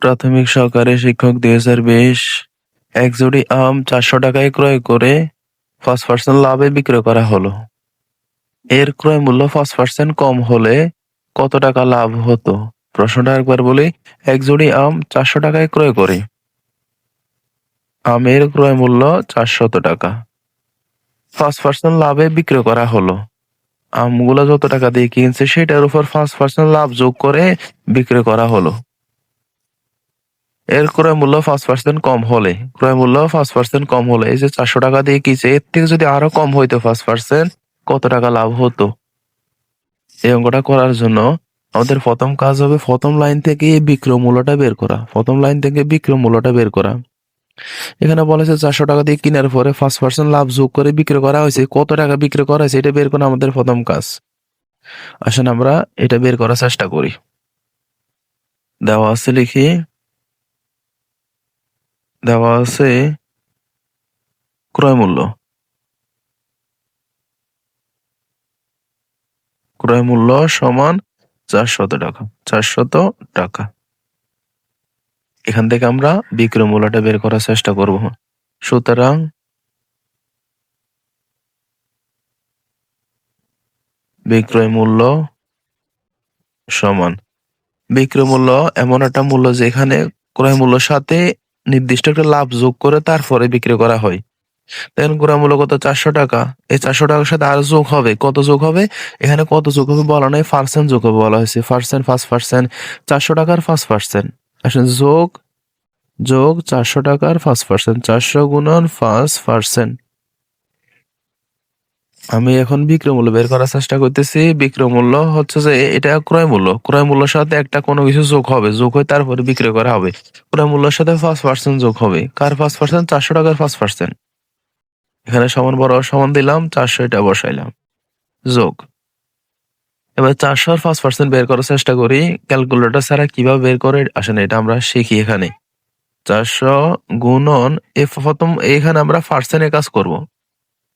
প্রাথমিক সহকারী শিক্ষক দুই হাজার বিশ এক জোড়ি আম চারশো টাকায় ক্রয় করে পাঁচ পার্সেন্ট লাভে বিক্রয় করা হলো। এর ক্রয় মূল্য পাঁচ পার্সেন্ট কম হলে কত টাকা লাভ হতো? প্রশ্নটা একবার বলি এক জোড়ি আম চারশো টাকায় ক্রয় করে। আমের ক্রয় মূল্য চারশত টাকা। পাঁচ পার্সেন্ট লাভে বিক্রয় করা হলো। আমগুলো যত টাকা দিয়ে কিনছে, সেটার উপর পাঁচ পার্সেন্ট লাভ যোগ করে বিক্রয় করা হলো। এর ক্রয় মূল্য পাঁচ পার্সেন্ট কম হলে, ক্রয় মূল্য পাঁচ পার্সেন্ট কম হলে, এই যে চারশো টাকা দিয়ে কিনছে এর থেকে যদি আরও কম হইতো পাঁচ পার্সেন্ট কত টাকা লাভ হতো? এই অঙ্কটা করার জন্য আমাদের প্রথম কাজ হবে প্রথম লাইন থেকে বিক্রয় মূল্যটা বের করা। প্রথম লাইন থেকে বিক্রয় মূল্যটা বের করা। এখানে বলেছে চারশো টাকা দিয়ে কেনার পরে পাঁচ পার্সেন্ট লাভ যোগ করে বিক্রি করা হয়েছে। কত টাকা বিক্রি করা হয়েছে, এটা বের করা আমাদের প্রথম কাজ। আসেন আমরা এটা বের করার চেষ্টা করি। দেওয়া আছে লিখি দেওয়া আছে ক্রয় মূল্য। ক্রয় মূল্য সমান চারশত টাকা চারশত টাকা। এখান থেকে আমরা বিক্রয় মূল্যটা বের করার চেষ্টা করব। সুতরাং বিক্রয় মূল্য সমান। বিক্রয় মূল্য এমন একটা মূল্য যেখানে ক্রয় মূল্যের সাথে নির্দিষ্ট একটা লাভ যোগ করে তারপরে বিক্রি করা হয়। দেখেন গোড়া মূল্য কত? চারশো টাকা। এই চারশো টাকার সাথে আর যোগ হবে? কত যোগ হবে? এখানে কত যোগ হবে বলা নাই পার্সেন্ট যোগ হবে বলা হয়েছে। পার্সেন্ট পাঁচ পার্সেন্ট চারশো টাকার পাঁচ পার্সেন্ট আসলে যোগ যোগ, চারশো টাকার পাঁচ পার্সেন্ট চারশো গুণন ফার্স্ট পার্সেন্ট আমি এখন বিক্রয় মূল্য বের করার চেষ্টা করতেছি। বিক্রয় মূল্য হচ্ছে যে, এটা ক্রয় মূল্য ক্রয় মূল্যের সাথে একটা কোনো কিছু যোগ হবে। যোগ হয়ে তারপরে বিক্রয় করা হবে। ক্রয় মূল্যের সাথে পাঁচ পার্সেন্ট যোগ হবে। কার পাঁচ পার্সেন্ট চারশো টাকার পাঁচ পার্সেন্ট এখানে সমান বড় সমান দিলাম, চারশো এটা বসাইলাম। যোগ। এবার চারশো আর পাঁচ পার্সেন্ট বের করার চেষ্টা করি। ক্যালকুলেটর ছাড়া কীভাবে বের করে আসেন এটা আমরা শিখি এখানে। চারশো গুণন, এ প্রথম এখানে আমরা পার্সেন্টে কাজ করব।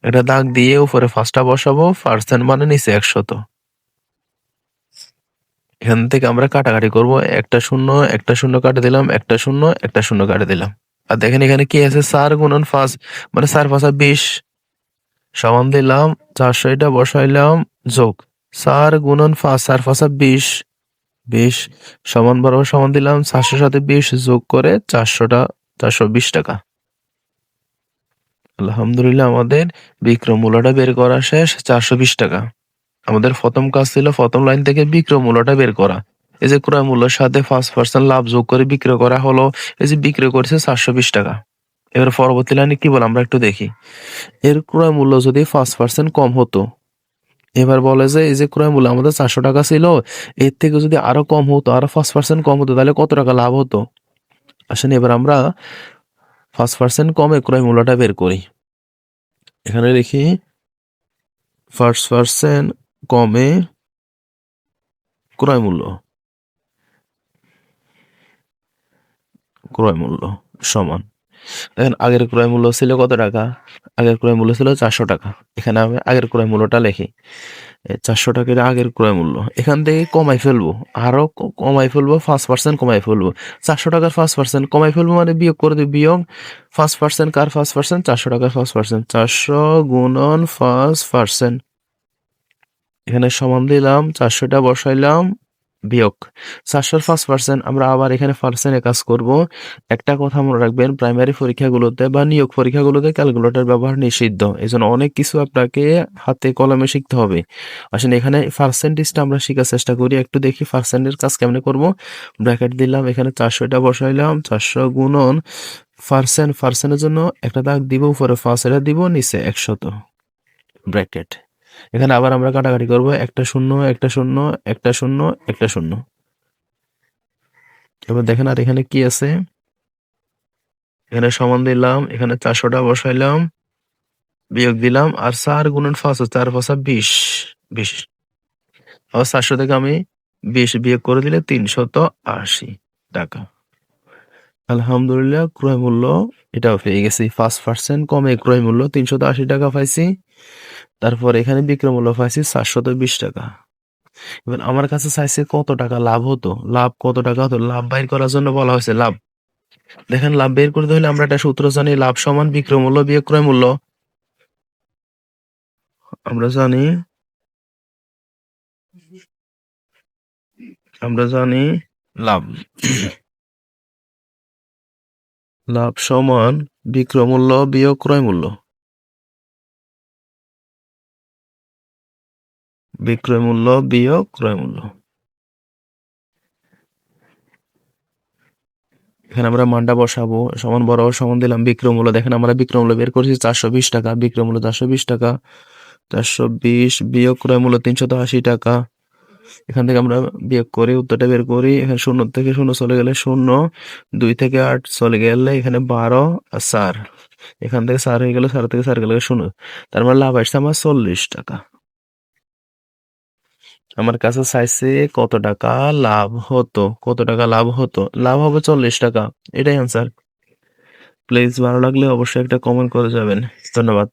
এটা দাগ দিয়ে উপরে ফার্স্টটা বসাবো পার্সেন্ট মানে নিচে একশত। এখান থেকে আমরা কাটাকাটি করব, একটা শূন্য একটা শূন্য কাটে দিলাম, একটা শূন্য একটা শূন্য কাটে দিলাম। আর দেখেন এখানে কি আছে? চার গুণন পাঁচ মানে চার পাঁচা বিশ। সমান দিলাম, চারশো এটা বসাইলাম, যোগ। চার গুণন পাঁচ, চার পাঁচা বিশ। বিশ সমান বরাবর সমান দিলাম, চারশোর সাথে বিশ যোগ করে চারশোটা, চারশো বিশ টাকা। আলহামদুলিল্লাহ, আমাদের বিক্রয় মূল্যটা বের করা শেষ, চারশো বিশ টাকা। আমাদের প্রথম কাজ ছিল প্রথম লাইন থেকে বিক্রয় বের করা। এই যে ক্রয় মূল্যের সাথে পাঁচ পার্সেন্ট লাভ যোগ করে বিক্রয় করা হলো, এই যে বিক্রয় করেছে চারশো বিশ টাকা। এবার পরবর্তী লাইনে কি বল, আমরা একটু দেখি। এর ক্রয় মূল্য যদি পাঁচ পার্সেন্ট কম হতো, এবার বলে যে এই যে ক্রয় মূল্য আমাদের চারশো টাকা ছিল, এর থেকে যদি আরও কম হতো, আরও পাঁচ পার্সেন্ট কম হতো, তাহলে কত টাকা লাভ হতো? আসেন এবার আমরা পাঁচ পার্সেন্ট কমে ক্রয় মূল্যটা বের করি। এখানে লিখি ফার্স্ট পার্সেন্ট কমে ক্রয় মূল্য। ক্রয় মূল্য সমান। দেখেন, আগের ক্রয় মূল্য ছিল কত টাকা? আগের ক্রয় মূল্য ছিল চারশো টাকা। এখানে আমি আগের ক্রয় মূল্যটা লিখি। চারশো টাকার আগের ক্রয় মূল্য। এখান থেকে কমাই ফেলব। আরও ক- কমাই ফেলব, পাঁচ পার্সেন্ট কমাই ফেলব। চারশো টাকার পাঁচ পার্সেন্ট কমাই ফেলব মানে বিয়োগ করে দিই। বিয়োগ পাঁচ পার্সেন্ট কার পাঁচ পার্সেন্ট চারশো টাকার পাঁচ পার্সেন্ট চারশো গুণন পাঁচ পার্সেন্ট এখানে সমান দিলাম, চারশোটা বসাইলাম। বিয়োগ। চারশোর পাঁচ পার্সেন্ট আমরা আবার এখানে পার্সেন্টে কাজ করব। একটা কথা মনে রাখবেন প্রাইমারি পরীক্ষাগুলোতে বা নিয়োগ পরীক্ষাগুলোতে ক্যালকুলেটর ব্যবহার নিষিদ্ধ। এই জন্য অনেক কিছু আপনাকে হাতে কলমে শিখতে হবে। আসলে এখানে পার্সেন্টেজটা আমরা শেখার চেষ্টা করি। একটু দেখি পার্সেন্টের কাজ কেমনে করব। ব্র্যাকেট দিলাম, এখানে চারশোটা বসাইলাম, চারশো গুণন পার্সেন্ট পার্সেন্টের জন্য একটা দাগ দিব, উপরে পাঁচ এটা দিব, নিচে একশত। ব্র্যাকেট এখানে আবার আমরা কাটাকাটি করব, একটা শূন্য একটা শূন্য একটা শূন্য একটা শূন্য। এবার দেখেন আর এখানে কি আছে? এখানে সমান দিলাম, এখানে চারশোটা বসাইলাম, বিয়োগ দিলাম, আর চার গুণন পাঁচ চার পাঁচা বিশ বিশ। আবার চারশো থেকে আমি বিশ বিয়োগ করে দিলে তিনশত আশি টাকা। আলহামদুলিল্লাহ, ক্রয় মূল্য এটাও পেয়ে গেছি। পাঁচ পার্সেন্ট কমে ক্রয় মূল্য তিনশত আশি টাকা পাইছি। তারপর এখানে বিক্রয় মূল্য পাইছি চারশত বিশ টাকা। এবার আমার কাছে চাইছে কত টাকা লাভ হতো? লাভ কত টাকা হতো? লাভ বাইর করার জন্য বলা হয়েছে লাভ। দেখেন, লাভ বের করতে হলে আমরা একটা সূত্র জানি, লাভ সমান বিক্রয় মূল্য বিয়োগ মূল্য। আমরা জানি আমরা জানি, লাভ। লাভ সমান বিক্রয় মূল্য বিয়োগ ক্রয় মূল্য বিক্রয় মূল্য বিয়োগ ক্রয় মূল্য এখানে আমরা মানটা বসাবো, সমান বড়, সমান দিলাম বিক্রমূল্য দেখেন আমরা বিক্রমূল্য বের করছি চারশো বিশ টাকা বিক্রয় মূল্য চারশো বিশ টাকা, চারশো বিশ, বিয়োগ ক্রয় মূল্য তিনশত আশি টাকা এখান থেকে আমরা বিয়োগ করি, উত্তরটা বের করি। এখানে শূন্য থেকে শূন্য চলে গেলে শূন্য, দুই থেকে আট চলে গেলে এখানে বারো আর চার। এখান থেকে চার হয়ে গেলে চার থেকে চার গেলে শূন্য। তার মানে লাভ আসছে আমার চল্লিশ টাকা। আমার কাছে চাইছে কত টাকা? লাভ হতো। কত টাকা লাভ হতো? লাভ হবে চল্লিশ টাকা। এটাই অ্যান্সার প্লিজ ভালো লাগলে অবশ্যই একটা কমেন্ট করে যাবেন। ধন্যবাদ।